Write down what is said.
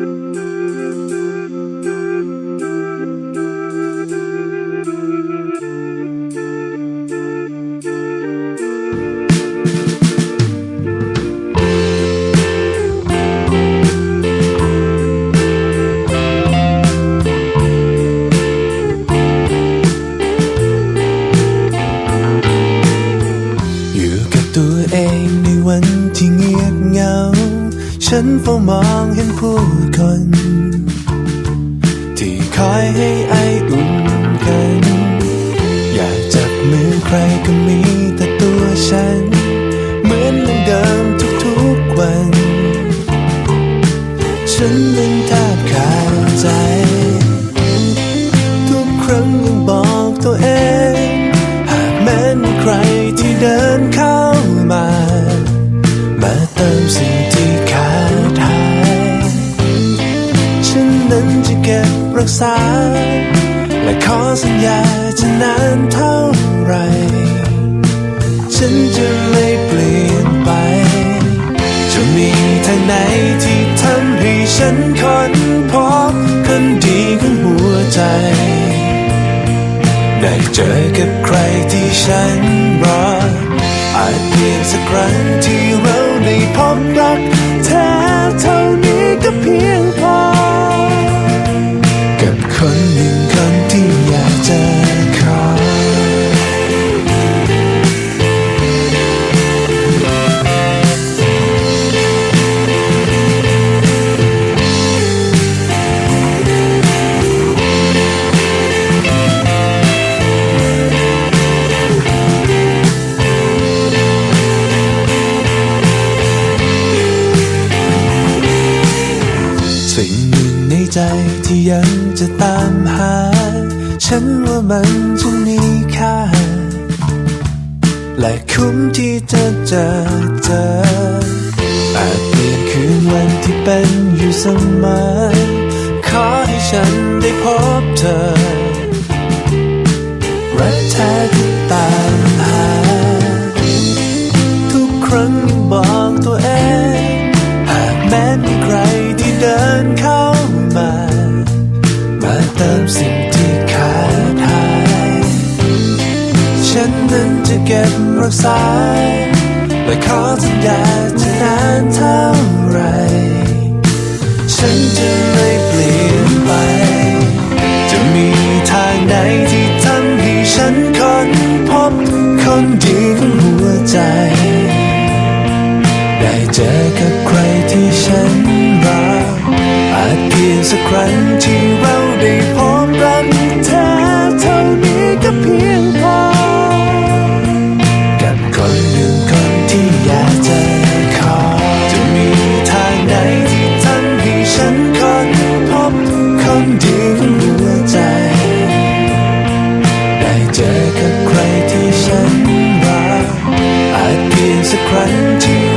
อ ฉันเฝ้ามองเห็นผู้คน ที่คอยให้ไออุ่นกัน อยากจับมือใครก็มี และขอสัญญาจะนานเท่าไร ฉันจะไม่เปลี่ยนไป จะมีทางไหนที่ทำให้ฉันค้นพบคนดีของหัวใจ ได้เจอกับใครที่ฉันรออาจเพียงสักครั้งที่เรา ใจที่ยังจะตามหา ฉันว่ามันจะมีค่า และคุ้มที่จะเจอเจออาจเปลี่ยนคืนวันที่เป็นอยู่เสมอขอให้ฉันได้พบเธอรักแท้ที่ตา เก็บรักษาและขอสัญญาจะนานเท่าไร ฉันจะไม่เปลี่ยนไป จะมีทางไหนที่ทำให้ฉันคนพบคนดีของหัวใจ ได้เจอกับใครที่ฉันรักอาจเพียงสักครั้งที่เราได้พบรักแท้เท่านี้ก็เพียง 传递